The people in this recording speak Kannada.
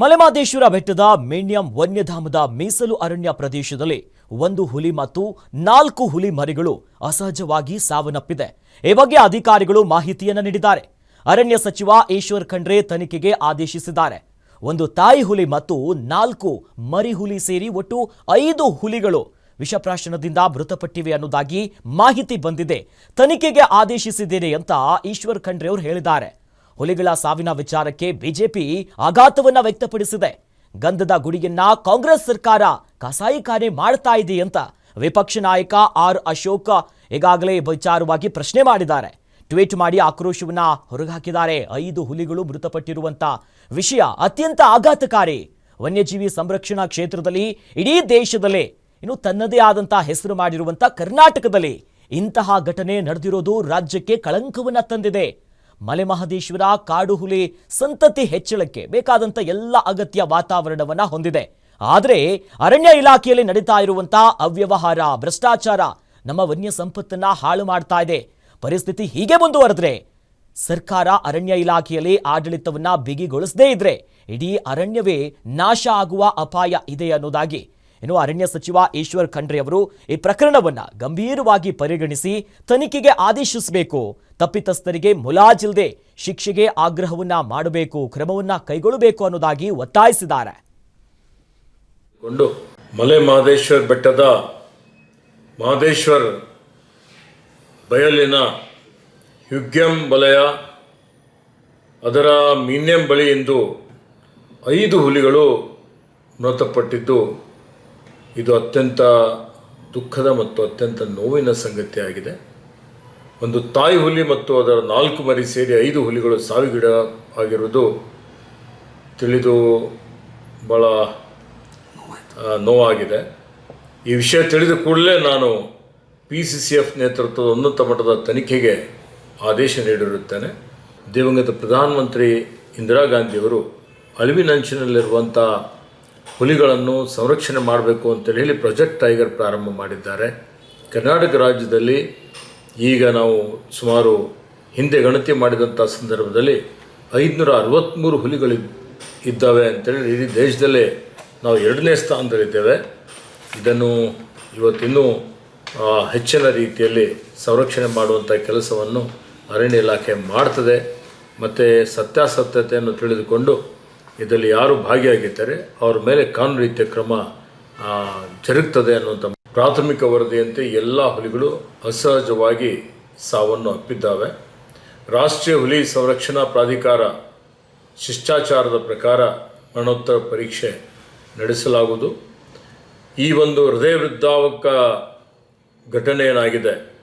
ಮಲೆಮಾದೇಶ್ವರ ಬೆಟ್ಟದ ಮೇಣ್ಯಂ ವನ್ಯಧಾಮದ ಮೀಸಲು ಅರಣ್ಯ ಪ್ರದೇಶದಲ್ಲಿ ಒಂದು ಹುಲಿ ಮತ್ತು ನಾಲ್ಕು ಹುಲಿ ಮರಿಗಳು ಅಸಹಜವಾಗಿ ಸಾವನ್ನಪ್ಪಿದೆ. ಈ ಬಗ್ಗೆ ಅಧಿಕಾರಿಗಳು ಮಾಹಿತಿಯನ್ನು ನೀಡಿದ್ದಾರೆ. ಅರಣ್ಯ ಸಚಿವ ಈಶ್ವರ್ ಖಂಡ್ರೆ ತನಿಖೆಗೆ ಆದೇಶಿಸಿದ್ದಾರೆ. ಒಂದು ತಾಯಿ ಹುಲಿ ಮತ್ತು ನಾಲ್ಕು ಮರಿ ಹುಲಿ ಸೇರಿ ಒಟ್ಟು ಐದು ಹುಲಿಗಳು ವಿಷಪ್ರಾಶನದಿಂದ ಮೃತಪಟ್ಟಿವೆ ಅನ್ನೋದಾಗಿ ಮಾಹಿತಿ ಬಂದಿದೆ. ತನಿಖೆಗೆ ಆದೇಶಿಸಿದ್ದೇನೆ ಅಂತ ಈಶ್ವರ್ ಖಂಡ್ರೆ ಅವರು ಹೇಳಿದ್ದಾರೆ. ಹುಲಿಗಳ ಸಾವಿನ ವಿಚಾರಕ್ಕೆ ಬಿಜೆಪಿ ಆಘಾತವನ್ನ ವ್ಯಕ್ತಪಡಿಸಿದೆ. ಗಂಧದ ಗುಡಿಯನ್ನ ಕಾಂಗ್ರೆಸ್ ಸರ್ಕಾರ ಕಸಾಯಿಖಾನೆ ಮಾಡ್ತಾ ಇದೆ ಅಂತ ವಿಪಕ್ಷ ನಾಯಕ ಆರ್ ಅಶೋಕ ಈಗಾಗಲೇ ವಿಚಾರವಾಗಿ ಪ್ರಶ್ನೆ ಮಾಡಿದ್ದಾರೆ. ಟ್ವೀಟ್ ಮಾಡಿ ಆಕ್ರೋಶವನ್ನ ಹೊರಗಾಕಿದ್ದಾರೆ ಐದು ಹುಲಿಗಳು ಮೃತಪಟ್ಟಿರುವಂತ ವಿಷಯ ಅತ್ಯಂತ ಆಘಾತಕಾರಿ. ವನ್ಯಜೀವಿ ಸಂರಕ್ಷಣಾ ಕ್ಷೇತ್ರದಲ್ಲಿ ಇಡೀ ದೇಶದಲ್ಲೇ, ಇನ್ನು ತನ್ನದೇ ಆದಂತಹ ಹೆಸರು ಮಾಡಿರುವಂತ ಕರ್ನಾಟಕದಲ್ಲಿ ಇಂತಹ ಘಟನೆ ನಡೆದಿರೋದು ರಾಜ್ಯಕ್ಕೆ ಕಳಂಕವನ್ನ ತಂದಿದೆ. ಮಲೆಮಹದೇಶ್ವರ ಕಾಡು ಹುಲಿ ಸಂತತಿ ಹೆಚ್ಚಳಕ್ಕೆ ಬೇಕಾದಂತ ಎಲ್ಲ ಅಗತ್ಯ ವಾತಾವರಣವನ್ನ ಹೊಂದಿದೆ. ಆದರೆ ಅರಣ್ಯ ಇಲಾಖೆಯಲ್ಲಿ ನಡೀತಾ ಇರುವಂತ ಅವ್ಯವಹಾರ, ಭ್ರಷ್ಟಾಚಾರ ನಮ್ಮ ವನ್ಯ ಸಂಪತ್ತನ್ನ ಹಾಳು ಮಾಡ್ತಾ ಇದೆ. ಪರಿಸ್ಥಿತಿ ಹೀಗೆ ಮುಂದುವರೆದ್ರೆ ಸರ್ಕಾರ ಅರಣ್ಯ ಇಲಾಖೆಯಲ್ಲಿ ಆಡಳಿತವನ್ನ ಬಿಗಿಗೊಳಿಸದೇ ಇದ್ರೆ ಇಡೀ ಅರಣ್ಯವೇ ನಾಶ ಆಗುವ ಅಪಾಯ ಇದೆ ಅನ್ನೋದಾಗಿ ಇನ್ನು ಅರಣ್ಯ ಸಚಿವ ಈಶ್ವರ್ ಖಂಡ್ರೆ ಅವರು ಈ ಪ್ರಕರಣವನ್ನ ಗಂಭೀರವಾಗಿ ಪರಿಗಣಿಸಿ ತನಿಖೆಗೆ ಆದೇಶಿಸಬೇಕು. ತಪ್ಪಿತಸ್ಥರಿಗೆ ಮುಲಾಜಿಲ್ದೆ ಶಿಕ್ಷೆಗೆ ಆಗ್ರಹವನ್ನ ಮಾಡಬೇಕು, ಕ್ರಮವನ್ನ ಕೈಗೊಳ್ಳಬೇಕು ಅನ್ನೋದಾಗಿ ಒತ್ತಾಯಿಸಿದ್ದಾರೆ. ಮಲೆ ಮಹದೇಶ್ವರ್ ಬೆಟ್ಟದ ಮಹದೇಶ್ವರ್ ಬಯಲಿನ ಯುಗ್ಯಂ ವಲಯ, ಅದರ ಮೀನ್ಯಂ ಬಳಿ ಎಂದು ಐದು ಹುಲಿಗಳು ಮೃತಪಟ್ಟಿದ್ದು. ಇದು ಅತ್ಯಂತ ದುಃಖದ ಮತ್ತು ಅತ್ಯಂತ ನೋವಿನ ಸಂಗತಿಯಾಗಿದೆ ಒಂದು ತಾಯಿ ಹುಲಿ ಮತ್ತು ಅದರ ನಾಲ್ಕು ಮರಿ ಸೇರಿ ಐದು ಹುಲಿಗಳು ಸಾವಿಗಿಡ ಆಗಿರುವುದು ತಿಳಿದು ಭಾಳ ನೋವಾಗಿದೆ. ಈ ವಿಷಯ ತಿಳಿದ ಕೂಡಲೇ ನಾನು ಪಿ ಸಿ ಸಿ ಎಫ್ ನೇತೃತ್ವದ ಉನ್ನತ ಮಟ್ಟದ ತನಿಖೆಗೆ ಆದೇಶ ನೀಡಿರುತ್ತೇನೆ. ದಿವಂಗತ ಪ್ರಧಾನಮಂತ್ರಿ ಇಂದಿರಾ ಗಾಂಧಿಯವರು ಅಳಿವಿನಂಚಿನಲ್ಲಿರುವಂಥ ಹುಲಿಗಳನ್ನು ಸಂರಕ್ಷಣೆ ಮಾಡಬೇಕು ಅಂತೇಳಿ ಹೇಳಿ ಪ್ರಾಜೆಕ್ಟ್ ಟೈಗರ್ ಪ್ರಾರಂಭ ಮಾಡಿದ್ದಾರೆ. ಕರ್ನಾಟಕ ರಾಜ್ಯದಲ್ಲಿ ಈಗ ನಾವು ಸುಮಾರು ಹಿಂದೆ ಗಣತಿ ಮಾಡಿದಂಥ ಸಂದರ್ಭದಲ್ಲಿ ಐದುನೂರ ಅರವತ್ತ್ಮೂರು ಹುಲಿಗಳು ಇದ್ದಾವೆ ಅಂತೇಳಿ ಇಡೀ ದೇಶದಲ್ಲೇ ನಾವು ಎರಡನೇ ಸ್ಥಾನದಲ್ಲಿದ್ದೇವೆ. ಇದನ್ನು ಇವತ್ತಿನ್ನೂ ಹೆಚ್ಚಿನ ರೀತಿಯಲ್ಲಿ ಸಂರಕ್ಷಣೆ ಮಾಡುವಂಥ ಕೆಲಸವನ್ನು ಅರಣ್ಯ ಇಲಾಖೆ ಮಾಡ್ತದೆ. ಮತ್ತು ಸತ್ಯಾಸತ್ಯತೆಯನ್ನು ತಿಳಿದುಕೊಂಡು ಇದರಲ್ಲಿ ಯಾರು ಭಾಗಿಯಾಗಿದ್ದಾರೆ ಅವ್ರ ಮೇಲೆ ಕಾನೂನು ರೀತಿಯ ಕ್ರಮ ಜರುಗ್ತದೆ ಅನ್ನುವಂಥ ಪ್ರಾಥಮಿಕ ವರದಿಯಂತೆ ಎಲ್ಲ ಹುಲಿಗಳು ಅಸಹಜವಾಗಿ ಸಾವನ್ನು ಅಪ್ಪಿದ್ದಾವೆ. ರಾಷ್ಟ್ರೀಯ ಹುಲಿ ಸಂರಕ್ಷಣಾ ಪ್ರಾಧಿಕಾರ ಶಿಷ್ಟಾಚಾರದ ಪ್ರಕಾರ ಮರಣೋತ್ತರ ಪರೀಕ್ಷೆ ನಡೆಸಲಾಗುವುದು. ಈ ಒಂದು ಹೃದಯ ವೃದ್ಧಾವಕ ಘಟನೆ ಏನಾಗಿದೆ?